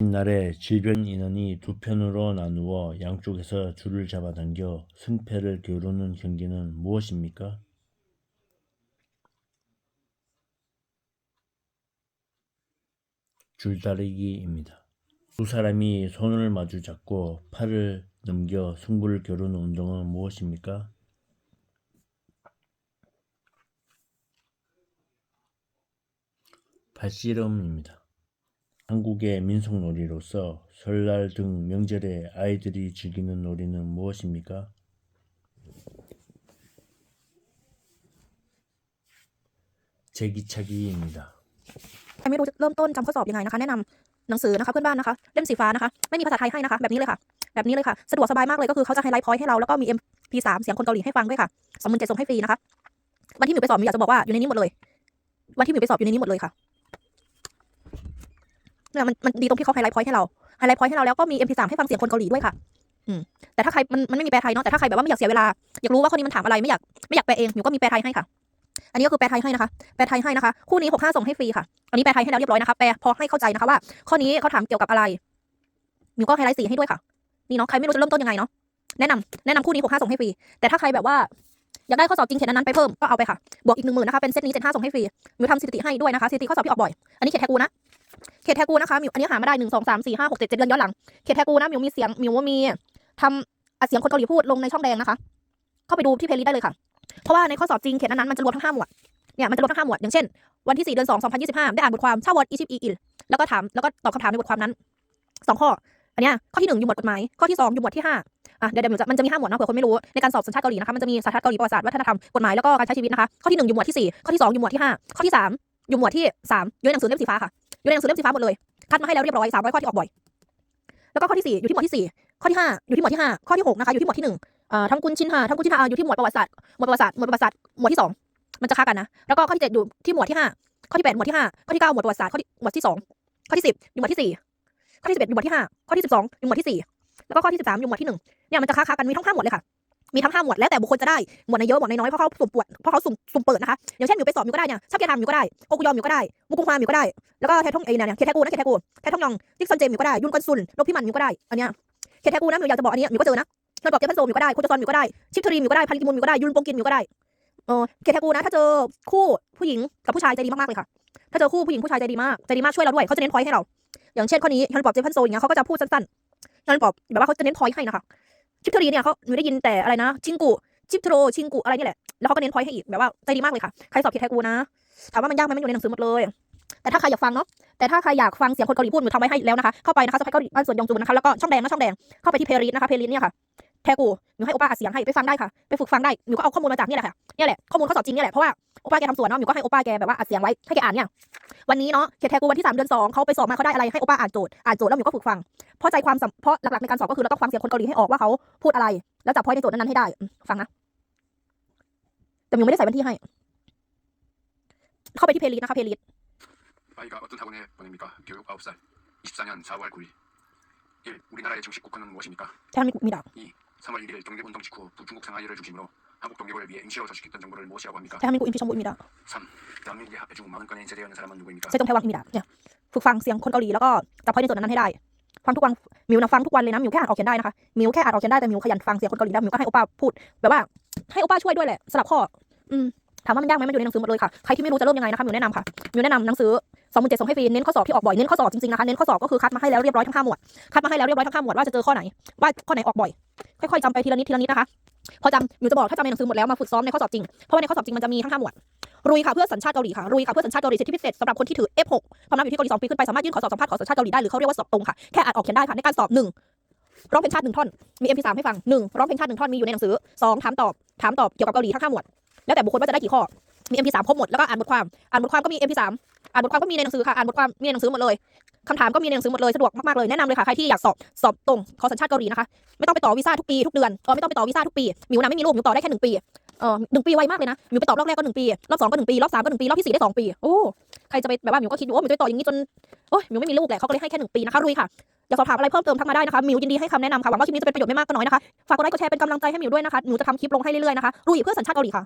옛날에 질병 인원이 두 편으로 나누어 양쪽에서 줄을 잡아당겨 승패를 겨루는 경기는 무엇입니까? 줄다리기입니다. 두 사람이 손을 마주 잡고 팔을 넘겨 승부를 겨루는 운동은 무엇입니까? 발씨름입니다. 한국의 민속놀이로서 설날 등 명절에 아이들이 즐기는 놀이는 무엇입니까? 제기차기입니다. ใครไม่รู้จะเริ่มต้นจำข้อสอบยังไงนะคะ แนะนำหนังสือนะคะเพื่อนบ้านนะคะเล่มสีฟ้านะคะ ไม่มีภาษาไทยให้นะคะ แบบนี้เลยค่ะ แบบนี้เลยค่ะ สะดวกสบายมากเลยก็คือเขาจะไฮไลท์พอยต์ให้เราแล้วก็มี MP3 เสียงคนเกาหลีให้ฟังด้วยค่ะสองหมื่นเจ็ดส่งให้ฟรีนะคะ วันที่หมิวไปสอบหมิวอยากจะบอกว่าอยู่ในนี้หมดเลย วันที่หมิวไปสอบอยู่ในนี้หมดเลยค่ะ เนี่ยมันมันดีตรงที่เขาไฮไลท์พอยต์ให้เราไฮไลท์พอยต์ให้เราแล้วก็มี MP3 ให้ฟังเสียงคนเกาหลีด้วยค่ะอืมแต่ถ้าใครมันมันไม่มีแปลไทยเนาะแต่ถ้าใครแบบว่าไม่อยากเสียเวลาอยากรู้ว่าข้อนี้มันถามอะไรไม่อยากไม่อยากแปลเองหมิวก็มีแปลไทยให้ค่ะ อันนี้ก็คือแปลไทยให้นะคะ แปลไทยให้นะคะคู่นี้หกห้าส่งให้ฟรีค่ะอันนี้แปลไทยให้แล้วเรียบร้อยนะคะแปลพอให้เข้าใจนะคะว่า ข้อนี้เขาถามเกี่ยวกับอะไรมิวก็ไฮไลท์สีให้ด้วยค่ะ นี่เนาะใครไม่รู้จะเริ่มต้นยังไงเนาะแนะนำแนะนำคู่นี้หกห้าส่งให้ฟรี แต่ถ้าใครแบบว่าอยากได้ข้อสอบจริงเขตนั้นไปเพิ่มก็เอาไปค่ะ บวกอีกหนึ่งหมื่นนะคะเป็นเซตนี้เจ็ดห้าส่งให้ฟรีมิวทำสถิติให้ด้วยนะคะสถิติข้อสอบที่ออกบ่อย อันนี้เขตแทกูนะ ขตแทกูนะคะมิวอันนี้หามาได้หนึ่งสองสามสี่ห้าหกเจ็ดเจ็ดเดือนย้อนหลังเขตแทกูนะมิวมีเสียงมิวมีทำอัดเสียงคนเกาหลีพูดลงในช่องแดงนะคะ เข้าไปดูที่เพลย์ลิสต์ได้เลยค่ะ เพราะว่าในข้อสอบจริงเขตนั้นๆมันจะรวมทั้งห้าหมวดเนี่ยมันจะรวมทั้งห้าหมวดอย่างเช่นวันที่4เดือน2 2025ได้อ่านบทความชาวอดอีชิปอีอิลแล้วก็ถามแล้วก็ตอบคำถามในบทความนั้นสองข้ออันเนี้ยข้อที่1อยู่หมวดกฎหมายข้อที่2องอยู่หมวดที่5อะเดี๋ยวเดี๋ยวมันจะมันจะมี5หมวดนะเผื่อคนไม่รู้ในการสอบสัญชาติเกาหลีนะคะมันจะมีสัญชาติเกาหลีประวัติศาสตร์วัฒนธรรมกฎหมายแล้วก็การใช้ชีวิตนะคะข้อที่1อยู่หมวดที่4ข้อที่2องอยู่หมวดที่5ข้อที่3อยู่หมวดที่3อยู่ในหนังสือเล่มสีฟ้าค่ะ อยู่ในหนังสือเล่มสีฟ้าหมดเลย คัดมาให้แล้วเรียบร้อย300ข้อที่ออกบ่อย แล้วก็ข้อที่4อยู่ที่หมวดที่4ข้อที่5อยู่ที่หมวดที่5ข้อที่6นะคะอยู่ที่หมวดที่1อ่าทำกุนชินฮาทำกุนชินฮาอยู่ที่หมวดประวัติศาสตร์หมวดประวัติศาสตร์หมวดประวัติศาสตร์หมวดที่2มันจะค้ากันนะ แล้วก็ข้อที่7อยู่ที่หมวดที่5ข้อที่8หมวดที่5ข้อที่9หมวดประวัติศาสตร์ข้อที่หมวดที่2ข้อที่10อยู่หมวดที่4ข้อที่11อยู่หมวดที่5ข้อที่12อยู่หมวดที่4แล้วก็ข้อที่13อยู่หมวดที่1เนี่ยมันจะค้ากันมีทั้ง5หมวดเลยค่ะ มีทั้ง5หมวดแล้วแต่บุคคลจะได้หมวดไหนเยอะหมวดไหนน้อยเพราะเขาสุ่มปวดเพราะเขาสุ่มสุ่มเปิดนะคะอย่างเช่นมิวไปสอบมิวก็ได้เนี่ยชอบเกียรติธรรมมิวก็ได้โกกุยอมมิวก็ได้มุกุงฮวามิวก็ได้แล้วก็แททงเอเนี่ยเคแทกูนะเคแทกูแททงยองทิกซอนเจมมิวก็ได้ยุนกอนซุนโนพิมันมิวก็ได้อันเนี้ยเคแทกูนะมิวอยากจะบอกอันนี้มิวก็เจอนะเธอบอกเจพันโซมิวก็ได้โคจซอนมิวก็ได้ชิปทรีมิวก็ได้พันกิมุนมิวก็ได้ยุนปงกินมิวก็ได้เออเคแทกูนะถ้าเจอคู่ผู้หญิงกับผู้ชายใจดีมากๆเลยค่ะ ถ้าเจอคู่ผู้หญิงผู้ชายใจดีมากใจดีมากช่วยเราด้วยเขาจะเน้นพอยต์ให้เรา อย่างเช่นข้อนี้ฮันปอบเจพันโซอย่างเงี้ยเขาก็จะพูดสั้นๆฮันปอบแบบว่าเขาจะเน้นพอยต์ให้นะคะ ชิปทรีเนี่ยเขาหนูได้ยินแต่อะไรนะ ชิงกุชิปโทรชิงกุอะไรนี่แหละแล้วเขาก็เน้นพอยต์ให้อีกแบบว่าใจดีมากเลยค่ะใครสอบเคแทกูนะถามว่ามันยากไหมมันอยู่ในหนังสือหมดเลยแต่ถ้าใครอยากฟังเนาะแต่ถ้าใครอยากฟังเสียงคนเกาหลีพูดหนูทำไว้ให้แล้วนะคะ เข้าไปนะคะสไปเกาหลีบ้านสวนยองจูนะคะแล้วก็ช่องแดงนะช่องแดงเข้าไปที่เพลย์ลิสต์นะคะเพลย์ลิสต์เนี่ยค่ะ แทกูหนูให้โอป้าอัดเสียงให้ไปฟังได้ค่ะ ไปฝึกฟังได้หนูก็เอาข้อมูลมาจากนี่แหละค่ะ เนี่ยแหละ ข้อมูลข้อสอบจริงเนี่ยแหละ เพราะว่าโอป้าแกทำสวนเนาะหนูก็ให้โอป้าแกแบบว่าอัดเสียงไว้ให้แกอ่านเนี่ย วันนี้เนาะเคแทกูวันที่สามเดือนสองเขาไปสอบมาเขาได้อะไรให้โอป้าอ่านโจทย์ อ่านโจทย์แล้วหนูก็ฝึกฟัง เพราะใจความสำเพราะหลักๆในการสอบก็คือเราต้องฟังเสียงคนเกาหลีให้ออกว่าเขาพูดอะไร แล้วจับพอยต์ในโจทย์นั้นๆให้ได้อืมฟังนะ แต่มิวไม่ได้ใส่บันที่ให้ เข้าไปที่เพลย์ลิสต์นะคะ เพลย์ลิสต์ 아이가 어떤 학원에 보냅니까? 교육 9살 24년 4월 9일 1. 우리나라의 정식 국호는 무엇입니까? แทนมีมีดาบ 3월 1일 독립운동 직후 북중국 상하이를 중심으로 한국 독립을 위해 임시로 저식했던 정보를 무엇이라고 합니까? แทนมีกูอินพิชมบุมีดาบ 3. 대한민국의 합해 중 40건의 인쇄되어 있는 사람은 누구입니까? เซจงไทวังมีดาบเนี่ย ฝึกฟังเสียงคนเกาหลีแล้วก็จับพอยต์ในโจทย์นั้นๆให้ได้ ฟังทุกวัน มิวนะฟังทุกวันเลยนะมิวแค่อ่านออกเขียนได้นะคะ มิวแค่อ่านออกเขียนได้แต่มิวขยันฟังเสียงคนเกาหลีแล้วมิวก็ให้โอป้าพูด แบบว่าให้โอป้าช่วยด้วยแหละสลับข้อ อืม ถามว่ามันยากไหมมันอยู่ในหนังสือหมดเลยค่ะ ใครที่ไม่รู้จะเริ่มยังไงนะคะมิวแนะนำค่ะ มิวแนะนำหนังสือ สองหมื่นเจ็ดส่งให้ฟรีเน้นข้อสอบที่ออกบ่อยเน้นข้อสอบจริงๆนะคะเน้นข้อสอบก็คือคัดมาให้แล้วเรียบร้อยทั้งห้าหมวดคัดมาให้แล้วเรียบร้อยทั้งห้าหมวดว่าจะเจอข้อไหนว่าข้อไหนออกบ่อยค่อยๆจำไปทีละนิดทีละนิดนะคะพอจำมิวจะบอกถ้าจำในหนังสือหมดแล้วมาฝึกซ้อมในข้อสอบจริงเพราะว่าในข้อสอบจริงมันจะมีทั้งห้าหมวดรุยค่ะเพื่อสัญชาติเกาหลีค่ะรุยค่ะเพื่อสัญชาติเกาหลีสิทธิพิเศษสำหรับคนที่ถือ F6 พำนักอยู่ที่เกาหลีสองปีขึ้นไปสามารถยื่นขอสอบสัมภาษณ์ขอสัญชาติเกาหลีได้หรือเขาเรียกว่าสอบตรงค่ะแค่อ่านออกเขียนได้ค่ะในการสอบหนึ่งร้องเพลงชาติหนึ่งท่อนมี MP3 ให้ฟังหนึ่งร้องเพลงชาติหนึ่งท่อนมีอยู่ในหนังสือสองถามตอบถามตอบเกี่ยวกับเกาหลีทั้งห้าหมวดแล้วแต่บุคคลว่าจะได้กี่ข้อ มี MP3 ครบหมดแล้วก็อ่านบทความอ่านบทความก็มี MP3 อ่านบทความก็มีในหนังสือค่ะอ่านบทความมีในหนังสือหมดเลยคำถามก็มีในหนังสือหมดเลยสะดวกมากๆเลยแนะนำเลยค่ะใครที่อยากสอบสอบตรงขอสัญชาติเกาหลีนะคะไม่ต้องไปต่อวีซ่าทุกปีทุกเดือนเออไม่ต้องไปต่อวีซ่าทุกปีมิวนะไม่มีลูกมิวต่อได้แค่หนึ่งปีเออหนึ่งปีไวมากเลยนะมิวไปตอบรอบแรกก็หนึ่งปีรอบสองก็หนึ่งปีรอบสามก็หนึ่งปีรอบที่สี่ได้สองปีโอ้ใครจะไปแบบว่ามิวก็คิดอยู่ว่ามิวจะไปต่ออย่างนี้จนโอ้ยมิวไม่มีลูกแหละเขาก็เลยให้แค่หนึ่งปีนะคะรุยค่ะอยากสอบถามอะไรเพิ่มเติมทักมาได้นะคะมิวยินดีให้คำแนะนำค่ะหวังว่าคลิปนี้จะเป็นประโยชน์ไม่มากก็น้อยนะคะฝากกดไลค์กดแชร์เป็นกำลังใจให้มิวด้วยนะคะหนูจะทำคลิปลงให้เรื่อยๆนะคะรุยเพื่อสัญชาติเกาหลีค่ะ